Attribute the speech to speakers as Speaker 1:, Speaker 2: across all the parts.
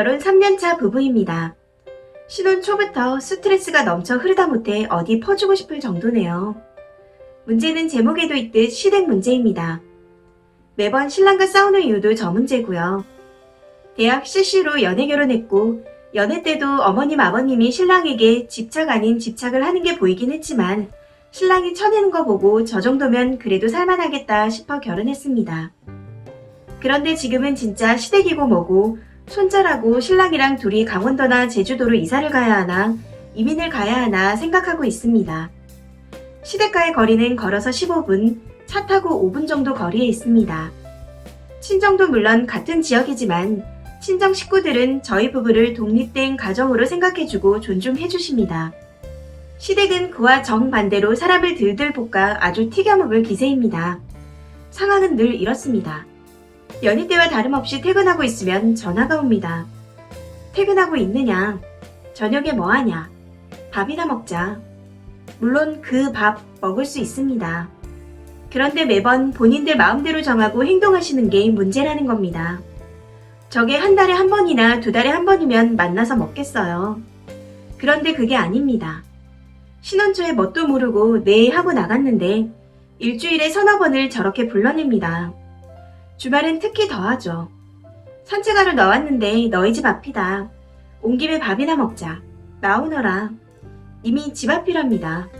Speaker 1: 결혼 3년차 부부입니다. 신혼 초부터 스트레스가 넘쳐 흐르다 못해 어디 퍼주고 싶을 정도네요. 문제는 제목에도 있듯 시댁 문제입니다. 매번 신랑과 싸우는 이유도 저 문제고요. 대학 CC로 연애 결혼했고 연애 때도 어머님 아버님이 신랑에게 집착 아닌 집착을 하는 게 보이긴 했지만 신랑이 쳐내는 거 보고 저 정도면 그래도 살만하겠다 싶어 결혼했습니다. 그런데 지금은 진짜 시댁이고 뭐고 손절하고 신랑이랑 둘이 강원도나 제주도로 이사를 가야 하나 이민을 가야 하나 생각하고 있습니다. 시댁과의 거리는 걸어서 15분, 차 타고 5분 정도 거리에 있습니다. 친정도 물론 같은 지역이지만 친정 식구들은 저희 부부를 독립된 가정으로 생각해주고 존중해주십니다. 시댁은 그와 정반대로 사람을 들들 볶아 아주 튀겨먹을 기세입니다. 상황은 늘 이렇습니다. 연희 때와 다름없이 퇴근하고 있으면 전화가 옵니다. 퇴근하고 있느냐? 저녁에 뭐 하냐? 밥이나 먹자. 물론 그 밥 먹을 수 있습니다. 그런데 매번 본인들 마음대로 정하고 행동하시는 게 문제라는 겁니다. 저게 한 달에 한 번이나 두 달에 한 번이면 만나서 먹겠어요. 그런데 그게 아닙니다. 신혼 초에 뭣도 모르고 네 하고 나갔는데 일주일에 서너 번을 저렇게 불러냅니다. 주말엔 특히 더하죠. 산책하러 나왔는데 너희 집 앞이다. 온 김에 밥이나 먹자. 나오너라. 이미 집 앞이랍니다.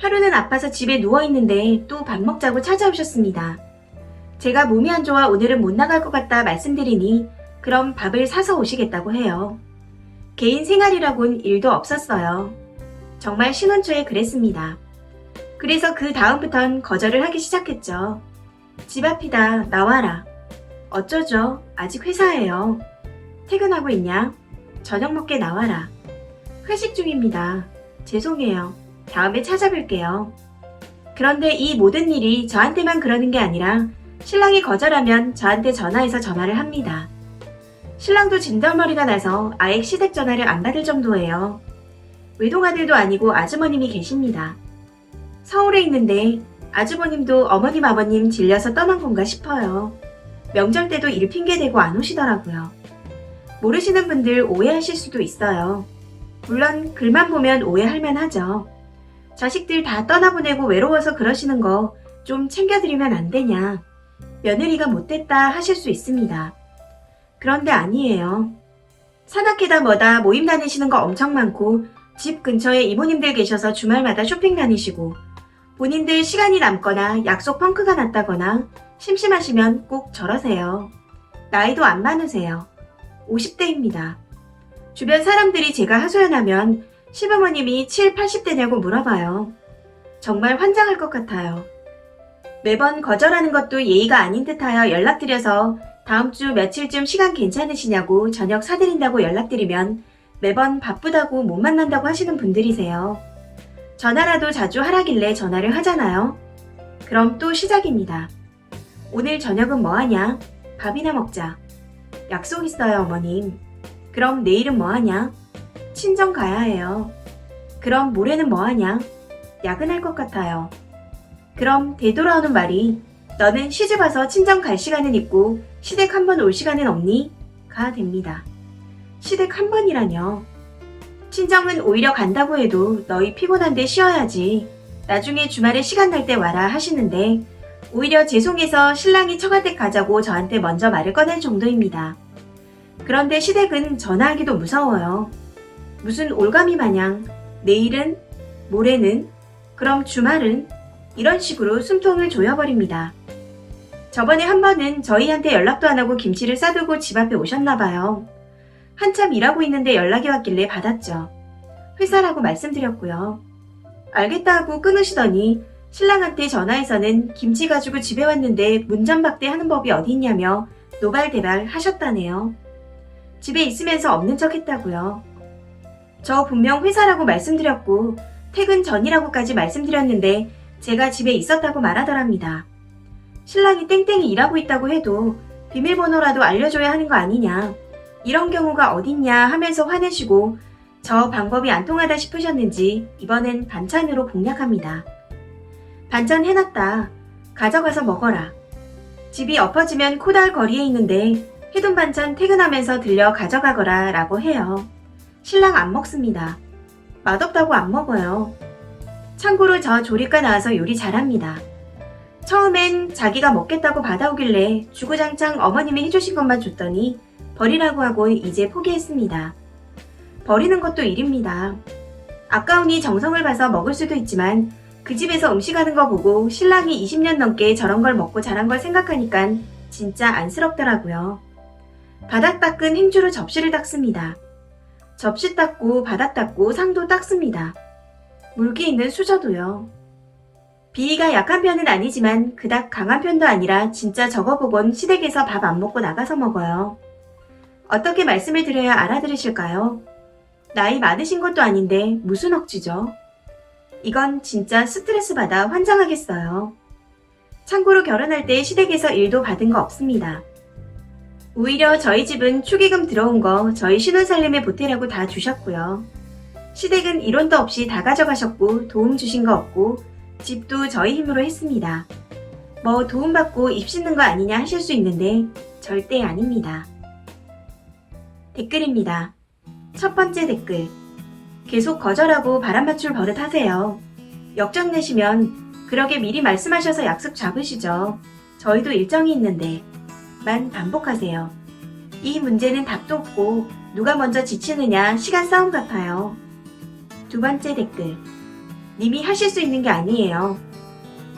Speaker 1: 하루는 아파서 집에 누워있는데 또 밥 먹자고 찾아오셨습니다. 제가 몸이 안 좋아 오늘은 못 나갈 것 같다 말씀드리니 그럼 밥을 사서 오시겠다고 해요. 개인 생활이라곤 일도 없었어요. 정말 신혼 초에 그랬습니다. 그래서 그 다음부턴 거절을 하기 시작했죠. 집 앞이다. 나와라. 어쩌죠? 아직 회사예요. 퇴근하고 있냐? 저녁 먹게 나와라. 회식 중입니다. 죄송해요. 다음에 찾아뵐게요. 그런데 이 모든 일이 저한테만 그러는 게 아니라 신랑이 거절하면 저한테 전화해서 전화를 합니다. 신랑도 진달머리가 나서 아예 시댁 전화를 안 받을 정도예요. 외동아들도 아니고 아주머님이 계십니다. 서울에 있는데 아주버님도 어머님 아버님 질려서 떠난 건가 싶어요. 명절 때도 일 핑계대고 안 오시더라고요. 모르시는 분들 오해하실 수도 있어요. 물론 글만 보면 오해할 만하죠. 자식들 다 떠나보내고 외로워서 그러시는 거 좀 챙겨드리면 안 되냐. 며느리가 못됐다 하실 수 있습니다. 그런데 아니에요. 산악회다 뭐다 모임 다니시는 거 엄청 많고 집 근처에 이모님들 계셔서 주말마다 쇼핑 다니시고 본인들 시간이 남거나 약속 펑크가 났다거나 심심하시면 꼭 저러세요. 나이도 안 많으세요. 50대입니다. 주변 사람들이 제가 하소연하면 시부모님이 7, 80대냐고 물어봐요. 정말 환장할 것 같아요. 매번 거절하는 것도 예의가 아닌 듯하여 연락드려서 다음 주 며칠쯤 시간 괜찮으시냐고 저녁 사드린다고 연락드리면 매번 바쁘다고 못 만난다고 하시는 분들이세요. 전화라도 자주 하라길래 전화를 하잖아요. 그럼 또 시작입니다. 오늘 저녁은 뭐 하냐? 밥이나 먹자. 약속 있어요, 어머님. 그럼 내일은 뭐 하냐? 친정 가야 해요. 그럼 모레는 뭐 하냐? 야근할 것 같아요. 그럼 되돌아오는 말이 너는 시집 와서 친정 갈 시간은 있고 시댁 한 번 올 시간은 없니? 가 됩니다. 시댁 한 번이라뇨. 친정은 오히려 간다고 해도 너희 피곤한데 쉬어야지. 나중에 주말에 시간 날 때 와라 하시는데 오히려 죄송해서 신랑이 처갓댁 가자고 저한테 먼저 말을 꺼낼 정도입니다. 그런데 시댁은 전화하기도 무서워요. 무슨 올가미 마냥 내일은 모레는 그럼 주말은 이런 식으로 숨통을 조여버립니다. 저번에 한 번은 저희한테 연락도 안 하고 김치를 싸들고 집 앞에 오셨나 봐요. 한참 일하고 있는데 연락이 왔길래 받았죠. 회사라고 말씀드렸고요. 알겠다 하고 끊으시더니 신랑한테 전화해서는 김치 가지고 집에 왔는데 문전박대 하는 법이 어디 있냐며 노발대발 하셨다네요. 집에 있으면서 없는 척 했다고요. 저 분명 회사라고 말씀드렸고 퇴근 전이라고까지 말씀드렸는데 제가 집에 있었다고 말하더랍니다. 신랑이 땡땡이 일하고 있다고 해도 비밀번호라도 알려줘야 하는 거 아니냐. 이런 경우가 어딨냐 하면서 화내시고 저 방법이 안 통하다 싶으셨는지 이번엔 반찬으로 공략합니다. 반찬 해놨다. 가져가서 먹어라. 집이 엎어지면 코다할 거리에 있는데 해둔 반찬 퇴근하면서 들려 가져가거라 라고 해요. 신랑 안 먹습니다. 맛없다고 안 먹어요. 참고로 저 조리과 나와서 요리 잘합니다. 처음엔 자기가 먹겠다고 받아오길래 주구장창 어머님이 해주신 것만 줬더니 버리라고 하고 이제 포기했습니다. 버리는 것도 일입니다. 아까우니 정성을 봐서 먹을 수도 있지만 그 집에서 음식 하는 거 보고 신랑이 20년 넘게 저런 걸 먹고 자란 걸 생각하니까 진짜 안쓰럽더라고요. 바닥 닦은 행주로 접시를 닦습니다. 접시 닦고 바닥 닦고 상도 닦습니다. 물기 있는 수저도요. 비위가 약한 편은 아니지만 그닥 강한 편도 아니라 진짜 저거 보곤 시댁에서 밥 안 먹고 나가서 먹어요. 어떻게 말씀을 드려야 알아들으실까요? 나이 많으신 것도 아닌데 무슨 억지죠? 이건 진짜 스트레스 받아 환장하겠어요. 참고로 결혼할 때 시댁에서 일도 받은 거 없습니다. 오히려 저희 집은 축의금 들어온 거 저희 신혼살림에 보태라고 다 주셨고요. 시댁은 이론도 없이 다 가져가셨고 도움 주신 거 없고 집도 저희 힘으로 했습니다. 뭐 도움받고 입 씻는 거 아니냐 하실 수 있는데 절대 아닙니다. 댓글입니다. 첫 번째 댓글. 계속 거절하고 바람 맞출 버릇 하세요. 역정 내시면 그러게 미리 말씀하셔서 약속 잡으시죠. 저희도 일정이 있는데. 만 반복하세요. 이 문제는 답도 없고 누가 먼저 지치느냐 시간 싸움 같아요. 두 번째 댓글. 님이 하실 수 있는 게 아니에요.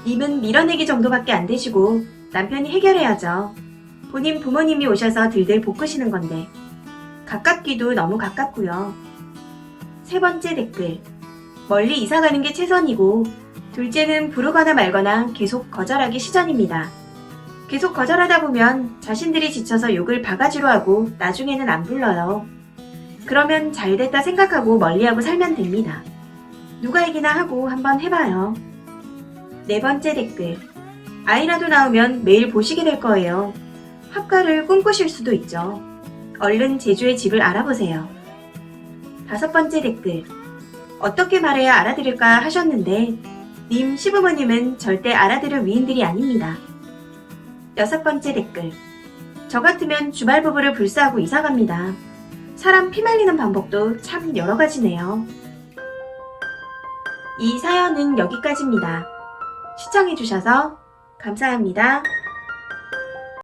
Speaker 1: 님은 밀어내기 정도밖에 안 되시고 남편이 해결해야죠. 본인 부모님이 오셔서 들들 볶으시는 건데. 가깝기도 너무 가깝고요. 세 번째 댓글. 멀리 이사 가는 게 최선이고, 둘째는 부르거나 말거나 계속 거절하기 시전입니다. 계속 거절하다 보면 자신들이 지쳐서 욕을 바가지로 하고 나중에는 안 불러요. 그러면 잘 됐다 생각하고 멀리하고 살면 됩니다. 누가 이기나 하고 한번 해봐요. 네 번째 댓글. 아이라도 나오면 매일 보시게 될 거예요. 합가를 꿈꾸실 수도 있죠. 얼른 제주의 집을 알아보세요. 다섯 번째 댓글. 어떻게 말해야 알아들을까 하셨는데, 님 시부모님은 절대 알아들을 위인들이 아닙니다. 여섯 번째 댓글. 저 같으면 주말 부부를 불사하고 이사 갑니다. 사람 피말리는 방법도 참 여러 가지네요. 이 사연은 여기까지입니다. 시청해주셔서 감사합니다.